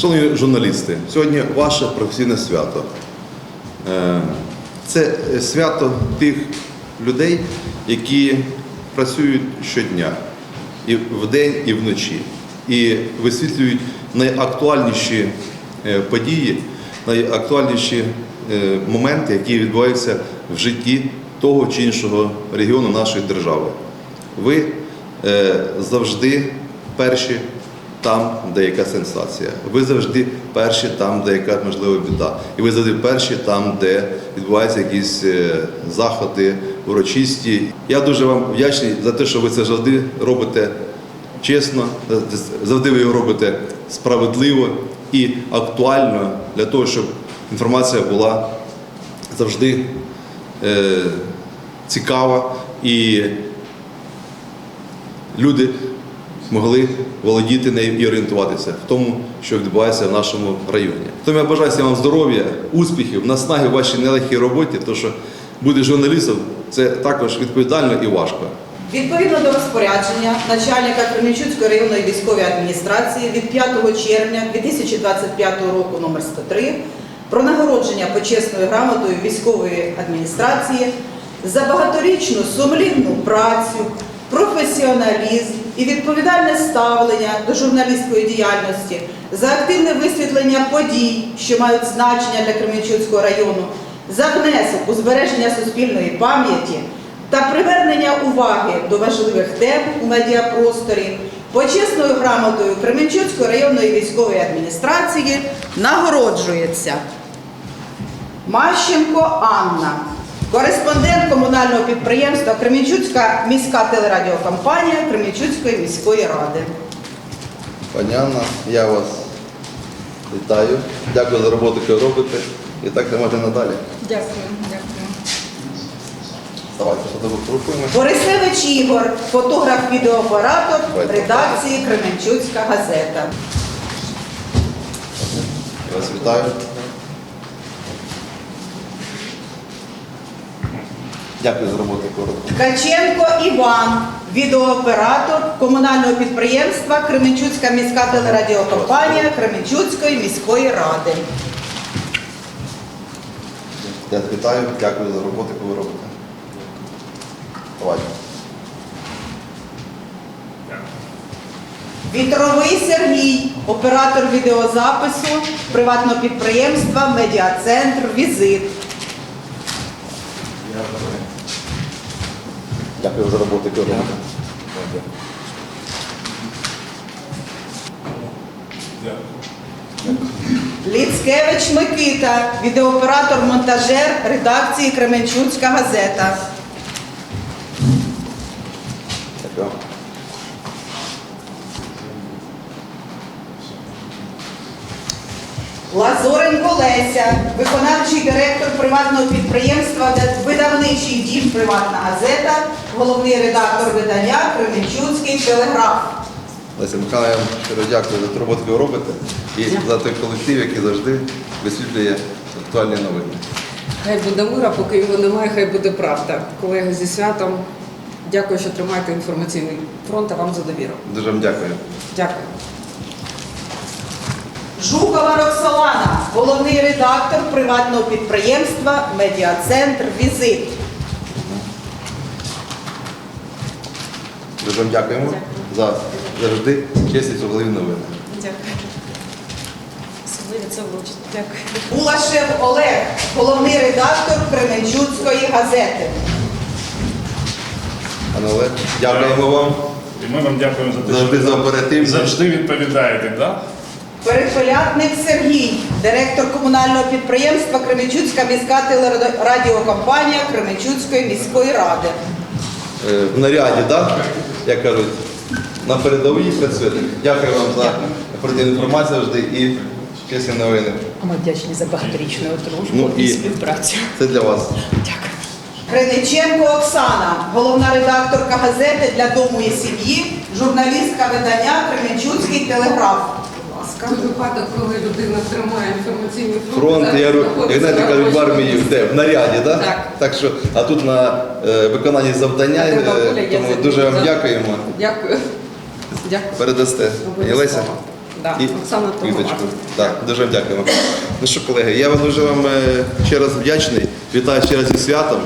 Шановні журналісти, сьогодні ваше професійне свято. Е, Це свято тих людей, які працюють щодня, і вдень, і вночі, і висвітлюють найактуальніші е, події, найактуальніші е, моменти, які відбуваються в житті того чи іншого регіону нашої держави. Ви завжди перші там, де яка сенсація. Ви завжди перші там, де яка можливо біда. І ви завжди перші там, де відбуваються якісь е, заходи урочисті. Я дуже вам вдячний за те, що ви це завжди робите чесно, завжди ви його робите справедливо і актуально для того, щоб інформація була завжди е, цікава і люди могли володіти нею і орієнтуватися в тому, що відбувається в нашому районі. Тому я бажаю вам здоров'я, успіхів, наснаги в вашій нелегкій роботі, тому що бути журналістом це також відповідально і важко. Відповідно до розпорядження начальника Кременчуцької районної військової адміністрації від 5 червня 2025 року номер 103 про нагородження почесною грамотою військової адміністрації за багаторічну сумлінну працю, професіоналізм і відповідальне ставлення до журналістської діяльності, за активне висвітлення подій, що мають значення для Кременчуцького району, за внесок у збереження суспільної пам'яті та привернення уваги до важливих тем у медіапросторі почесною грамотою Кременчуцької районної військової адміністрації нагороджується Мащенко Анна, кореспондент комунального підприємства Кременчуцька міська телерадіокомпанія Кременчуцької міської ради. Пані Анна, я вас вітаю. Дякую за роботу, яку ви робите. І так тримати надалі. Дякую, дякую. Давайте фотографуємо. Борисевич Ігор, фотограф-відеооператор редакції Кременчуцька газета. Я вас вітаю. Дякую за роботу, ви. Ткаченко Іван, відеооператор комунального підприємства Кременчуцька міська телерадіокомпанія Кременчуцької міської ради. Я вітаю, дякую за роботу, яку ви робите. Вітровий Сергій, оператор відеозапису приватного підприємства Медіацентр Візит. Дякую за роботу, ви. Ліцкевич Микита, відеооператор-монтажер редакції Кременчуцька газета. Дякую. Лазоренко Леся, виконавчий директор приватного підприємства Видавничий дім Приватна газета, головний редактор видання Кременчуцький телеграф. Леся Михайловна, я вам щиро дякую за ту роботу, яку ви робите, і за той колектив, який завжди висвітлює актуальні новини. Хай буде мира, поки його немає, хай буде правда. Колеги зі святом. Дякую, що тримаєте інформаційний фронт, а вам за довіру. Дуже вам дякую. Дякую. Жукова Роксолана, головний редактор приватного підприємства Медіацентр Візит. Дуже вам дякуємо за завжди чесні сухливі новини. Дякую. Особливо це влучить. Дякую. Булашев Олег, головний редактор Кременчуцької газети. Пане Олег, дякуємо вам І ми вам дякуємо за те, завжди що за ви оперативність. завжди відповідаєте. Да? Перепелятник Сергій, директор комунального підприємства Кременчуцька міська телерадіокомпанія Кременчуцької міської ради. Е, В наряді, так? Як кажуть, на передовій працюєте. Дякую вам за оперативну інформацію завжди і чесні новини. Ми вдячні за багаторічну дружбу Ну і- і співпрацю. Це для вас. Дякую. Криниченко Оксана, головна редакторка газети для дому і сім'ї, журналістка видання Кременчуцький телеграф. Це випадок, коли людина тримає інформаційний фронт. Фронт, я, знаєте, на кажуть, в армії де? В наряді, так? Так. Так що, а тут на е, виконанні завдання, е, Треба воля, я тому це дуже вам дякуємо. Дякую. Дякую. Передасте. Пані Леся. Да, І Оксана квіточку. Так, дуже вам дякуємо. Ну що, колеги, я вам дуже вам е, ще раз вдячний. Вітаю ще раз зі святом.